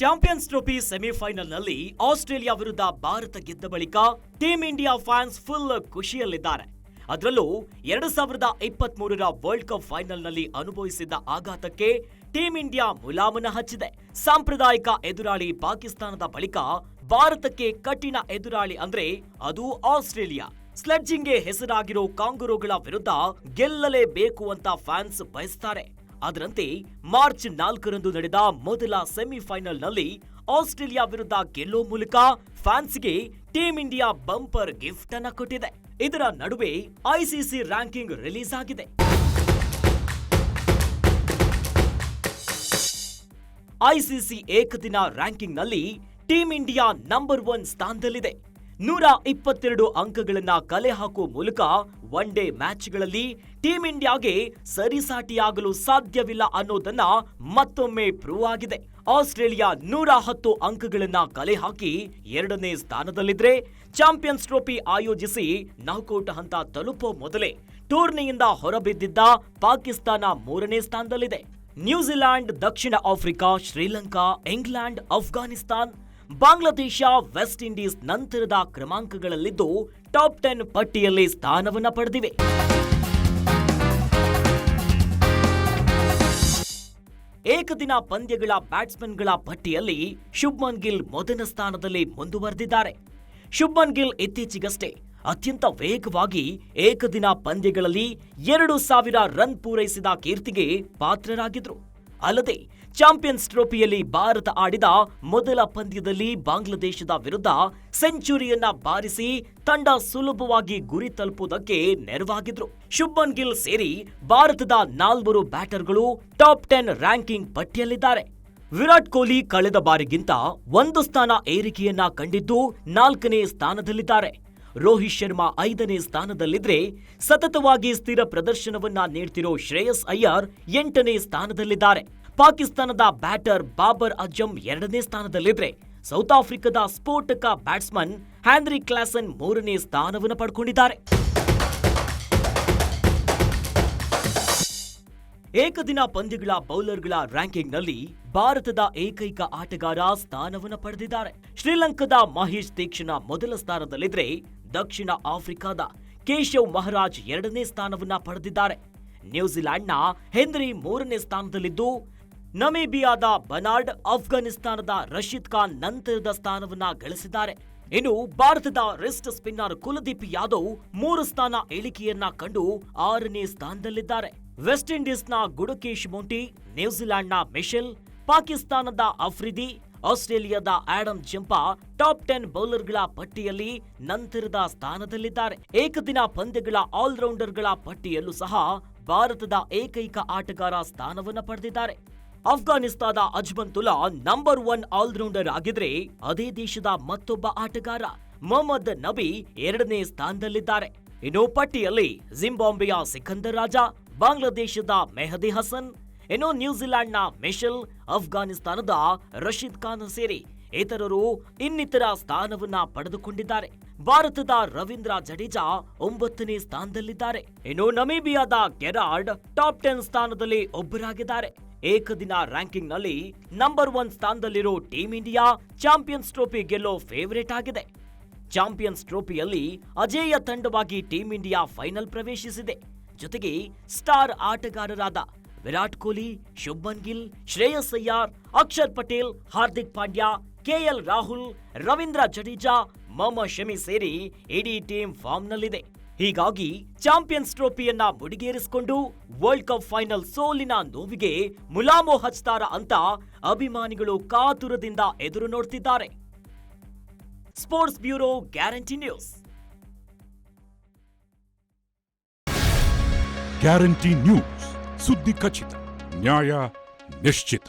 Champions trophy ಸೆಮಿಫೈನಲ್ನಲ್ಲಿ Australia ವಿರುದ್ಧ ಭಾರತ ಗೆದ್ದ ಬಳಿಕ ಟೀಂ ಇಂಡಿಯಾ ಫ್ಯಾನ್ಸ್ ಫುಲ್ ಖುಷಿಯಲ್ಲಿದ್ದಾರೆ. ಅದರಲ್ಲೂ ಎರಡು ಸಾವಿರದ ಇಪ್ಪತ್ತ್ ಮೂರರ ವರ್ಲ್ಡ್ ಕಪ್ ಫೈನಲ್ನಲ್ಲಿ ಅನುಭವಿಸಿದ್ದ ಆಘಾತಕ್ಕೆ ಟೀಂ ಇಂಡಿಯಾ ಮುಲಾಮನ ಹಚ್ಚಿದೆ. ಸಾಂಪ್ರದಾಯಿಕ ಎದುರಾಳಿ ಪಾಕಿಸ್ತಾನದ ಬಳಿಕ ಭಾರತಕ್ಕೆ ಕಠಿಣ ಎದುರಾಳಿ ಅಂದ್ರೆ ಅದು ಆಸ್ಟ್ರೇಲಿಯಾ. ಸ್ಲೆಡ್ಜಿಂಗ್ಗೆ ಹೆಸರಾಗಿರೋ ಕಾಂಗುರುಗಳ ವಿರುದ್ಧ ಗೆಲ್ಲಲೇಬೇಕು ಅಂತ ಫ್ಯಾನ್ಸ್ ಬಯಸ್ತಾರೆ. ಅದರಂತೆ ಮಾರ್ಚ್ ನಾಲ್ಕರಂದು ನಡೆದ ಮೊದಲ ಸೆಮಿಫೈನಲ್ನಲ್ಲಿ ಆಸ್ಟ್ರೇಲಿಯಾ ವಿರುದ್ಧ ಗೆಲ್ಲೋ ಮೂಲಕ ಫ್ಯಾನ್ಸ್ಗೆ ಟೀಂ ಇಂಡಿಯಾ ಬಂಪರ್ ಗಿಫ್ಟ್ ಅನ್ನ ಕೊಟ್ಟಿದೆ. ಇದರ ನಡುವೆ ಐಸಿಸಿ ರ್ಯಾಂಕಿಂಗ್ ರಿಲೀಸ್ ಆಗಿದೆ. ಐಸಿಸಿ ಏಕದಿನ ರ್ಯಾಂಕಿಂಗ್ನಲ್ಲಿ ಟೀಂ ಇಂಡಿಯಾ ನಂಬರ್ ಒನ್ ಸ್ಥಾನದಲ್ಲಿದೆ. ನೂರ ಇಪ್ಪತ್ತೆರಡು ಅಂಕಗಳನ್ನ ಕಲೆ ಹಾಕುವ ಮೂಲಕ ಒನ್ ಡೇ ಮ್ಯಾಚ್ಗಳಲ್ಲಿ ಟೀಂ ಇಂಡಿಯಾಗೆ ಸರಿಸಾಟಿಯಾಗಲು ಸಾಧ್ಯವಿಲ್ಲ ಅನ್ನೋದನ್ನ ಮತ್ತೊಮ್ಮೆ ಪ್ರೂವ್ ಆಗಿದೆ. ಆಸ್ಟ್ರೇಲಿಯಾ ನೂರ ಹತ್ತು ಅಂಕಗಳನ್ನ ಕಲೆ ಹಾಕಿ ಎರಡನೇ ಸ್ಥಾನದಲ್ಲಿದ್ರೆ ಚಾಂಪಿಯನ್ಸ್ ಟ್ರೋಫಿ ಆಯೋಜಿಸಿ ನಾಕೌಟ್ ಹಂತ ತಲುಪೋ ಮೊದಲೇ ಟೂರ್ನಿಯಿಂದ ಹೊರಬಿದ್ದಿದ್ದ ಪಾಕಿಸ್ತಾನ ಮೂರನೇ ಸ್ಥಾನದಲ್ಲಿದೆ. ನ್ಯೂಜಿಲೆಂಡ್ ದಕ್ಷಿಣ Africa, Sri Lanka, England Afghanistan Bangladesh, West Indies ನಂತರದ ಕ್ರಮಾಂಕಗಳಲ್ಲಿದ್ದು ಟಾಪ್ ಟೆನ್ ಪಟ್ಟಿಯಲ್ಲಿ ಸ್ಥಾನವನ್ನ ಪಡೆದಿವೆ. ಏಕದಿನ ಪಂದ್ಯಗಳ ಬ್ಯಾಟ್ಸ್ಮನ್ಗಳ ಪಟ್ಟಿಯಲ್ಲಿ ಶುಭ್ಮನ್ ಗಿಲ್ ಮೊದಲ ಸ್ಥಾನದಲ್ಲಿ ಮುಂದುವರೆದಿದ್ದಾರೆ. ಶುಭ್ಮನ್ ಗಿಲ್ ಇತ್ತೀಚೆಗಷ್ಟೇ ಅತ್ಯಂತ ವೇಗವಾಗಿ ಏಕದಿನ ಪಂದ್ಯಗಳಲ್ಲಿ ಎರಡು ಸಾವಿರ ರನ್ ಪೂರೈಸಿದ ಕೀರ್ತಿಗೆ ಪಾತ್ರರಾಗಿದ್ರು. ಅಲ್ಲದೆ ಚಾಂಪಿಯನ್ಸ್ ಟ್ರೋಫಿಯಲ್ಲಿ ಭಾರತ ಆಡಿದ ಮೊದಲ ಪಂದ್ಯದಲ್ಲಿ ಬಾಂಗ್ಲಾದೇಶದ ವಿರುದ್ಧ ಸೆಂಚುರಿಯನ್ನ ಬಾರಿಸಿ ತಂಡ ಸುಲಭವಾಗಿ ಗುರಿ ತಲುಪುವುದಕ್ಕೆ ನೆರವಾಗಿದ್ರು. ಶುಭನ್ ಗಿಲ್ ಸೇರಿ ಭಾರತದ ನಾಲ್ವರು ಬ್ಯಾಟರ್ಗಳು top ten ranking ಪಟ್ಟಿಯಲ್ಲಿದ್ದಾರೆ. Virat Kohli ಕಳೆದ ಬಾರಿಗಿಂತ ಒಂದು ಸ್ಥಾನ ಏರಿಕೆಯನ್ನ ಕಂಡಿದ್ದು ನಾಲ್ಕನೇ ಸ್ಥಾನದಲ್ಲಿದ್ದಾರೆ. ರೋಹಿತ್ ಶರ್ಮಾ ಐದನೇ ಸ್ಥಾನದಲ್ಲಿದ್ರೆ ಸತತವಾಗಿ ಸ್ಥಿರ ಪ್ರದರ್ಶನವನ್ನ ನೀಡ್ತಿರೋ ಶ್ರೇಯಸ್ ಅಯ್ಯರ್ ಎಂಟನೇ ಸ್ಥಾನದಲ್ಲಿದ್ದಾರೆ. ಪಾಕಿಸ್ತಾನದ ಬ್ಯಾಟರ್ ಬಾಬರ್ ಅಜಮ್ ಎರಡನೇ ಸ್ಥಾನದಲ್ಲಿದ್ರೆ ಸೌತ್ ಆಫ್ರಿಕಾದ ಸ್ಫೋಟಕ ಬ್ಯಾಟ್ಸ್ಮನ್ ಹ್ಯಾನ್ರಿ ಕ್ಲಾಸನ್ ಮೂರನೇ ಸ್ಥಾನವನ್ನು ಪಡ್ಕೊಂಡಿದ್ದಾರೆ. ಏಕದಿನ ಪಂದ್ಯಗಳ ಬೌಲರ್ಗಳ ರ್ಯಾಂಕಿಂಗ್ನಲ್ಲಿ ಭಾರತದ ಏಕೈಕ ಆಟಗಾರ ಸ್ಥಾನವನ್ನು ಪಡೆದಿದ್ದಾರೆ. ಶ್ರೀಲಂಕಾದ ಮಹೇಶ್ ತೀಕ್ಷಣ ಮೊದಲ ಸ್ಥಾನದಲ್ಲಿದ್ರೆ ದಕ್ಷಿಣ ಆಫ್ರಿಕಾದ ಕೇಶವ್ ಮಹಾರಾಜ್ ಎರಡನೇ ಸ್ಥಾನವನ್ನ ಪಡೆದಿದ್ದಾರೆ. ನ್ಯೂಜಿಲೆಂಡ್ನ ಹೆನ್ರಿ ಮೂರನೇ ಸ್ಥಾನದಲ್ಲಿದ್ದು ನಮೀಬಿಯಾದ ಬನಾರ್ಡ್ ಅಫ್ಘಾನಿಸ್ತಾನದ ರಶೀದ್ ಖಾನ್ ನಂತರದ ಸ್ಥಾನವನ್ನ ಗಳಿಸಿದ್ದಾರೆ. ಇನ್ನು ಭಾರತದ ರೆಸ್ಟ್ ಸ್ಪಿನ್ನರ್ ಕುಲದೀಪ್ ಯಾದವ್ ಮೂರು ಸ್ಥಾನ ಇಳಿಕೆಯನ್ನ ಕಂಡು ಆರನೇ ಸ್ಥಾನದಲ್ಲಿದ್ದಾರೆ. ವೆಸ್ಟ್ ಇಂಡೀಸ್ನ ಗುಡಕೇಶ್ ಮೊಂಟಿ ನ್ಯೂಜಿಲೆಂಡ್ನ ಮಿಶೆಲ್, ಪಾಕಿಸ್ತಾನದ ಅಫ್ರಿದಿ ಆಸ್ಟ್ರೇಲಿಯಾದ ಆಡಮ್ ಜಂಪಾ ಟಾಪ್ ಟೆನ್ ಬೌಲರ್ಗಳ ಪಟ್ಟಿಯಲ್ಲಿ ನಂತರದ ಸ್ಥಾನದಲ್ಲಿದ್ದಾರೆ. ಏಕದಿನ ಪಂದ್ಯಗಳ ಆಲ್ರೌಂಡರ್ಗಳ ಪಟ್ಟಿಯಲ್ಲೂ ಸಹ ಭಾರತದ ಏಕೈಕ ಆಟಗಾರ ಸ್ಥಾನವನ್ನು ಪಡೆದಿದ್ದಾರೆ. ಅಫ್ಘಾನಿಸ್ತಾನದ ಅಜ್ಮಂತುಲ್ಲಾ ನಂಬರ್ ಒನ್ ಆಲ್ರೌಂಡರ್ ಆಗಿದ್ರೆ ಅದೇ ದೇಶದ ಮತ್ತೊಬ್ಬ ಆಟಗಾರ ಮೊಹಮ್ಮದ್ ನಬಿ ಎರಡನೇ ಸ್ಥಾನದಲ್ಲಿದ್ದಾರೆ. ಇನ್ನು ಪಟ್ಟಿಯಲ್ಲಿ ಜಿಂಬಾಂಬೆಯ ಸಿಕಂದರ್ ರಾಜ, ಬಾಂಗ್ಲಾದೇಶದ ಮೆಹದಿ ಹಸನ್, ಇನ್ನು ನ್ಯೂಜಿಲೆಂಡ್ನ ಮಿಶೆಲ್ ಅಫ್ಘಾನಿಸ್ತಾನದ ರಶೀದ್ ಖಾನ್ ಸೇರಿ ಇತರರು ಇನ್ನಿತರ ಸ್ಥಾನವನ್ನ ಪಡೆದುಕೊಂಡಿದ್ದಾರೆ. ಭಾರತದ ರವೀಂದ್ರ ಜಡೇಜಾ ಒಂಬತ್ತನೇ ಸ್ಥಾನದಲ್ಲಿದ್ದಾರೆ. ಇನ್ನು ನಮೀಬಿಯಾದ ಗೆರಾರ್ಡ್ ಟಾಪ್ ಟೆನ್ ಸ್ಥಾನದಲ್ಲಿ ಒಬ್ಬರಾಗಿದ್ದಾರೆ. ಏಕದಿನ ರ್ಯಾಂಕಿಂಗ್ನಲ್ಲಿ ನಂಬರ್ ಒನ್ ಸ್ಥಾನದಲ್ಲಿರೋ ಟೀಂ ಇಂಡಿಯಾ ಚಾಂಪಿಯನ್ಸ್ ಟ್ರೋಫಿ ಗೆಲ್ಲೋ ಫೇವರೇಟ್ ಆಗಿದೆ. ಚಾಂಪಿಯನ್ಸ್ ಟ್ರೋಫಿಯಲ್ಲಿ ಅಜೇಯ ತಂಡವಾಗಿ ಟೀಂ ಇಂಡಿಯಾ ಫೈನಲ್ ಪ್ರವೇಶಿಸಿದೆ. ಜೊತೆಗೆ ಸ್ಟಾರ್ ಆಟಗಾರರಾದ ವಿರಾಟ್ ಕೊಹ್ಲಿ, ಶುಭ್ಮನ್ ಗಿಲ್, ಶ್ರೇಯಸ್ ಅಯ್ಯಾರ್, ಅಕ್ಷರ್ ಪಟೇಲ್, ಹಾರ್ದಿಕ್ ಪಾಂಡ್ಯ, ಕೆಎಲ್ ರಾಹುಲ್, ರವೀಂದ್ರ ಜಡೇಜಾ ಮೊಹಮ್ಮದ್ ಶಮಿ ಸೇರಿ ಇಡೀ ಟೀಮ್ ಫಾರ್ಮ್ನಲ್ಲಿದೆ. ಹೀಗಾಗಿ ಚಾಂಪಿಯನ್ಸ್ ಟ್ರೋಫಿಯನ್ನ ಮುಡಿಗೇರಿಸಿಕೊಂಡು ವರ್ಲ್ಡ್ ಕಪ್ ಫೈನಲ್ ಸೋಲಿನ ನೋವಿಗೆ ಮುಲಾಮು ಹಚ್ತಾರ ಅಂತ ಅಭಿಮಾನಿಗಳು ಕಾತುರದಿಂದ ಎದುರು ನೋಡ್ತಿದ್ದಾರೆ. Sports bureau guarantee news guarantee news ಸುದ್ದಿ ಖಚಿತ, ನ್ಯಾಯ ನಿಶ್ಚಿತ.